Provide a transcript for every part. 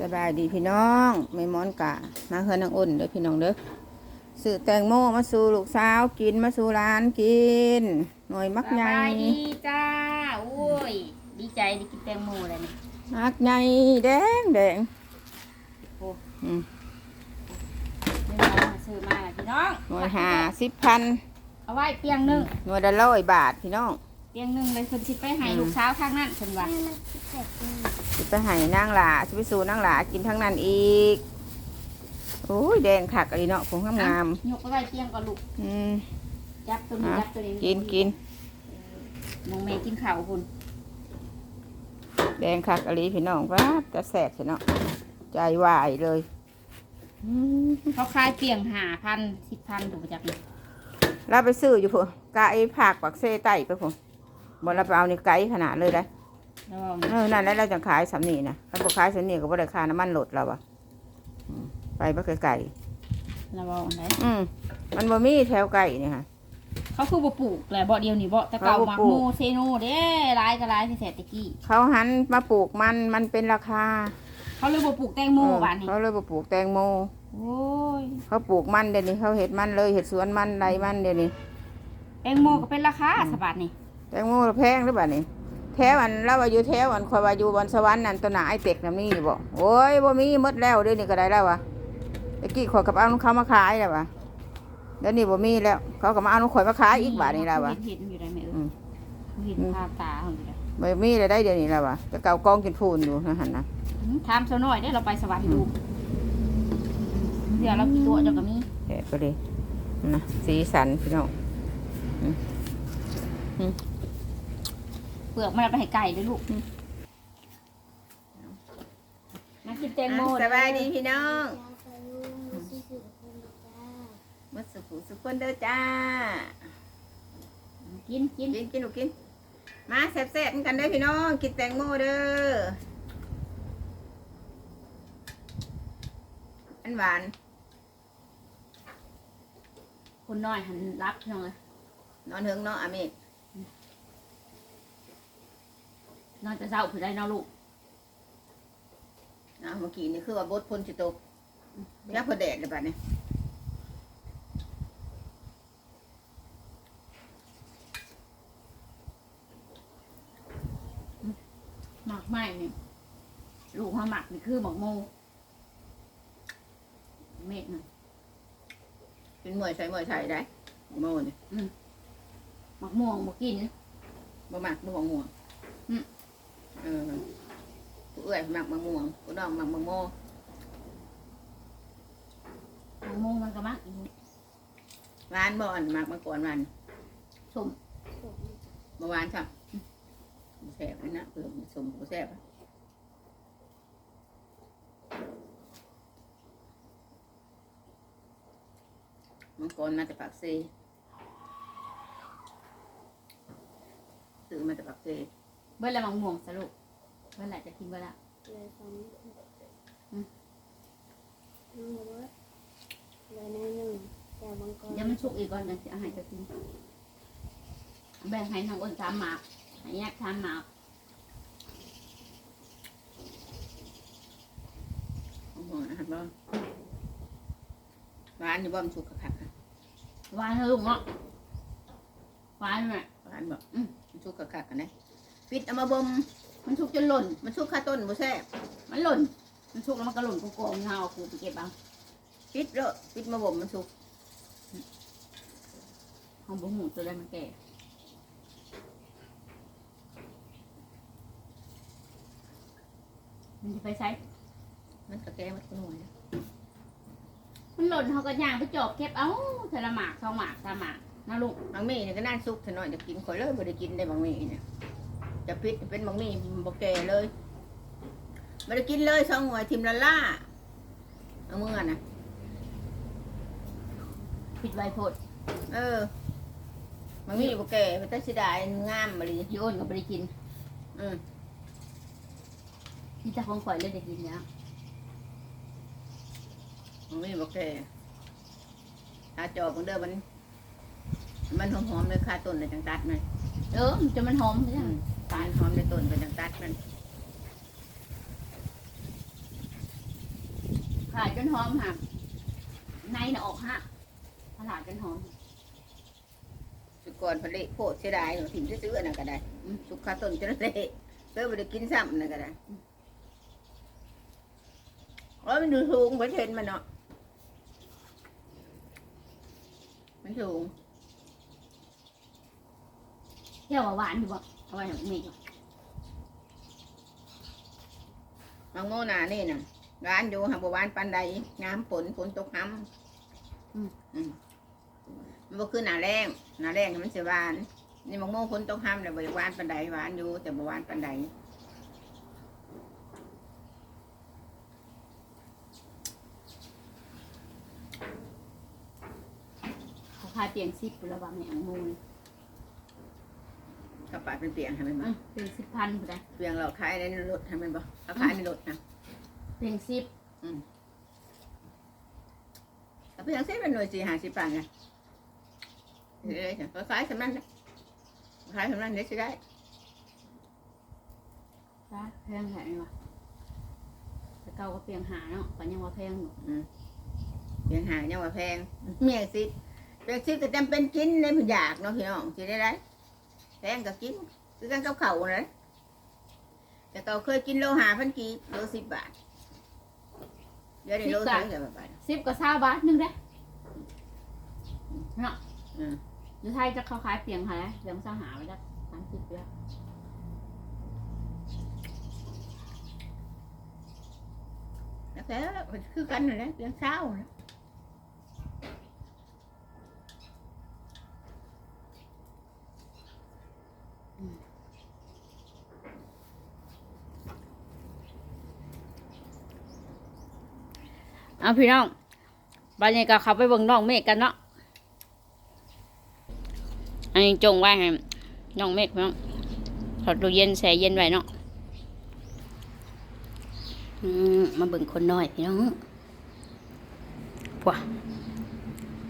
สบายดีพี่น้องไม่ม้อนกะมาเฮือนนางอ้นเด้อพี่น้องเด้อซื้อแตงโมมาสู่ลูกสาวกินมาสู่ร้านกิน หน่วยมักสใหญ่บายดีจ้าโอ้ยดีใจได้กินแตงโมเลยนี่มักใหญ่แดงแดงโอ้อืมเดี๋ยวเรามาซื้อมาแล้วพี่น้องหน่วยหาสิบพันเอาไว้เปียงหนึ่งหน่วยละร้อยบาทพี่น้อง เปียงหนึ่งเลยคนสิไปให้อืมลูกสาวข้างนั้นคนว่าสิไปให้นางหลาสิไปสู่นางหลากินทั้งนั้นอีกโอ้ยแดงคักอะไรเนาะผมงามยกเอาไว้เปียงก่อนลูกๆอืมจับตัวนี้อะจับตัวนี้กินกินน้องเมย์กินข้าวคุณแดงคักอะไรพี่น้องว้าจะแสบเนาะใจวายเลยอืมเขาขายเปียงหาพันสิบพันถูกประจักษ์นี่เราไปซื้ออยู่พวกกะไอ้ผักปักเซไต้ไปพวก บนเราไปเอาในไกด์ขนาดเลยได้ระวังเออนั่นแล้วเราจะขายสำนีนะถ้าพวกขายสำนีก็บ่ได้ค่าน้ำมันลดเราอะอืมไปบ่ไกลระวังไหนๆอืมมันบ่มีแถวไก่นี่ค่ะ เขาคือบ่ปลูกแหละบ่เดียวนี่บ่แต่เก่าเขาบ่หมักปลูกโมเซโนเด้ร้ายก็ร้ายที่แสตะกี้เขาหันมาปลูกมันมันเป็นราคาเขาเลยบ่ปลูกแตงโมเออบ้านนี้เขาเลยบ่ปลูกแตงโม โอ้ยเขาปลูกมันเดี๋ยวนี้เขาเห็ดมันเลยเห็ดสวนมันไรมันเดี๋ยวนี้ แตงโมก็เป็นราคาสบาทนี่ แตงโมแพงหรือเปล่านี่แถวอันเราว่าอยู่แถวอันคอยว่าอยู่บนสวรรค์นั่นตัวหนาไอเต็กน่ะมีบ่โอ้ยบ่มีหมดแล้วเดี๋ยวนี้ก็ได้แล้ววะตะกี้ขอยกับเอาของเขามาขายแล้ววะเดี๋ยวนี้บ่มีแล้ว เขาก็มาเอาของข่อยมาขายอีกบาทนี่แล้ววะเห็นอยู่ได้ไหมเออือมเห็นภาพตาเขาอยู่ได้บ่มีเลยได้เดี๋ยวนี้แล้ววะจะเก่ากองกินพูนอยู่นะหันนะอืมถามเซาหน่อยได้เราไปสวรรค์ดูเดี๋ยวเรากี่ตัวเจ้าก็มีแกะไปเลยนะสีสันพี่น้อง เปลือกมันเอาไปให้ไก่ด้วยลูกมากินแตงโมสบายดีพี่น้องมาสุขสุขคนเด้อจ้า กินกินกินกินลูกกิน มาแซ่บๆกันเด้อพี่น้อง กินแตงโมเด้อ อันหวานคนน้อยหันรับพี่น้องเลยนอนเถิงเนาะอาเมก นอนจะเศร้าผือได้เนาะลูกนะเมื่อกี้นี่คือว่าบดพ้นสิตกยักษ์พอแดดเลยป่ะเนี่ยหมักไหม้นี่ลูกเขาหมักนี่คือหมักโมเม็ดน่ะเป็นมวยใส่มวยใส่ได้โมเนี่ยหมักม่วงบ่กินบ่หมักบ่หวงม่วงอืมเออผู้ เอื้อยหมักมะม่วงผู้น้องหมักมะโมหมักโมมันก็มักอีกหวานบ่อนหมักมาก่อนหวานชมเมื่อวานครับแซ่บเลยนะเพิ่มสมกูแซ่บอะมังกรมาจากปากเซซื้อมาจากปากเซเบิ้ลละหมักม่วงสรุป เบิ้ลละจะกินเบิ้ลละเลยฟันอืมน้องบอกว่าเลยในหนึ่งแต่บางกรเดี๋ยวมันสุกอีกก่อนจะเอาให้จะกิน แบ่งให้ทางอ้นสามหมากให้แยกสามหมากโอ้โหนะครับบ่หวานอยู่บ่มันสุกคักๆค่ะหวานเถอะลูกเนาะหวานไหมหวานบ่อืมมันสุกคักๆกันนะปิดเอามาบ่ม มันสุกจนหล่น มันสุกข้าต้นบ่แซ่บมันหล่น มันสุกแล้วมันก็หล่นโกงๆเฮาเอาคูไปเก็บเอาปิดแล้วปิดมาบ่มมันสุกเฮาบ่หูตัวใดมันแก่มันจะไปใช้ มันก็แก่มันก็หน่วยนะมันหล่นเขาก็ย่างไปจอบเก็บเอาเทละหมากสองหมากสามหมากนะลูกบางมีนี่ก็น่าสุกเถอะหน่อยจะกินข่อยเลยบ่ได้กินได้บางมีเนี่ย จะปิดเป็นบางมีบ่แก่เลยบ่ได้กินเลยสองหน่วยทิมละล่าเอามื่อน่ะปิดไว้โพดเออมันมีบ่แก่มันตัดสิได้งามมาเลยพี่อ้นก็ไม่ได้กิน อืมที่ตาของข่อยเลยได้กินเนี่ยมันมีบ่แก่ถ้าจอบมันเด้อมัน มันหอมๆเลยคาต้นเลยจังตัดมันเออมันจะมันหอมใช่อืไหมมตาลหอมในต้นก็จังตัดมันาดจนหอมค่ะในน่ะออกฮะตลาดจนหอมสุกรพะเละโพดเสียดายหนูถิ่มซื้อๆอันนั้นก็ได้อืมสุกขาต้นจนเละเพื่อไปได้กินซ้ำอันนั่นก็ได้เออมันดูสูงไปเทนมันเนาะมันสูง เที่ยวว่าหวานอยู่บ่เอาไว้ให้เมฆบ่มังโง่นานี่น่ะร้านอยู่หาบหวานปันใดน้ำฝนฝนตกน้ำอืมมันก็คือหนาแรงหนาแรงมันเสียหวาน นี่มังโม่ฝนตกน้ำเลยบหวานปันใดหวานอยู่แต่บหวานปันใดเขาขายเตียงซิปอยู่แล้วว่าแม่อังมูนี่ ข้าวปลาเป็นเปียงทำไมบ้าอืมเตียงซิปพันผู้ใดเปียงเราขายในรถทำไมบ้าเราขายในรถนะเตียงซิปแต่เปียงเส้นเป็นหน่วยสี่ห้าสิบปันไงเฮ้ยก็ขายสำนักนะขายสำนักเนี้ยสิได้จ้าแพงแค่ไหนวะแต่เก่าก็เตียงหาเนาะก็ยังว่าแพงอยู่เปียงหายังว่าแพงเมียสิเปียงสิก็จำเป็นกินในผู้อยากเนาะพี่น้องสิได้ไร แพงก็กินคือกันกับเขาเลยแต่เราเคยกินโลหะพันกีบโลสิบบาท เดี๋ยวได้โลเท่าไหร่บาทซิปก็ซาบาทหนึงเด้เนาะอืมอยู่ไทยจะเขาขายเตียงหาเตียงเสาหาไว้จ้ะสามสิบเดียวแล้วแต่คือกันนั่นแหละเปียงเช้านะ เอาพี่น้องบัดนี้ก็เข้าไปเบิ่งน้องเมฆกันเนาะอันนี้จงไว้ให้น้องเมฆพี่น้องถอดตู้เย็นแช่เย็นไว้เนาะมาเบิ่งคนน้อยพี่น้องพวก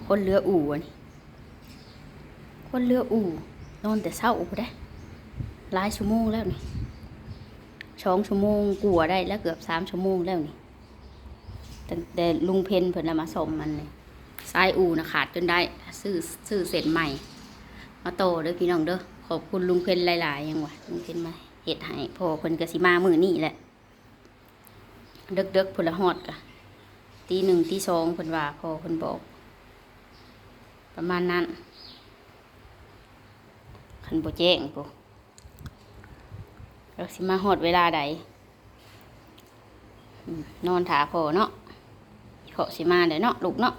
คนเรืออู่นนี้คนเรืออู่นอนแต่เช้าอู่ได้หลายชั่วโมงแล้วนี่สองชั่วโมงกลัวได้แล้วเกือบสามชั่วโมงแล้วนี่ ตั้งแต่ลุงเพนเพิ่นน่ะมาส่งมันเลยสายอูนะขาดจนได้ซื้อซื้อเสร็จใหม่ มาโตเด้อพี่น้องเด้อขอบคุณลุงเพนหลายๆยังวะลุงเพนมาเฮ็ดให้พอเพิ่นก็สิมามือนี้แหละเดึกๆพุ่นละฮอดกะตีหนึ่งตีสองเพิ่นว่าพอเพิ่นบอก ประมาณนั้นคันโบแจ้งปุ๊เราสิมาฮอดเวลาใดนอนถาพอเนาะ เขาสิมาเดี๋ยวเนาะลูกเนาะ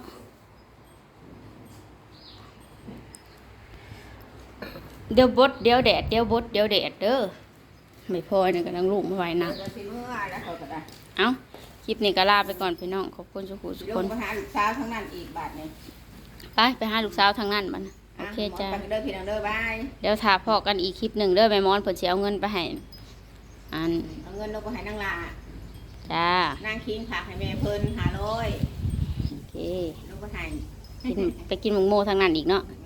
เดี๋ยวบดเดี๋ยวแดดเดี๋ยวบดเดี๋ยวแดดเด้อไม่พอเนี่ยกำลังลูกไม่ไหวนะเดี๋ยวสิเมื่อแล้วเขาก็ได้เอ้าคลิปนี้ก็ลาไปก่อนพี่น้องขอบคุณทุกคนทุกลคนงไปหาลูกสาวทั้งนั้นอีกบาทหนึงไปไปหาลูกสาวทางนั้นบัดนะโอเคจ้าไปเด้อพี่น้องเด้อบายเดี๋ยวถาพ่อกันอีกคลิปหนึ่งเด้อแม่มอนเพิ่นสิเอาเงินไปให้อันเอาเงินลงไปให้นางลา จ้านางคิงผักให้แม่เพิ่นหาร้อยโอเคลงไปให้กินไปกินหมูโมทางนั้นอีกเนาะเอ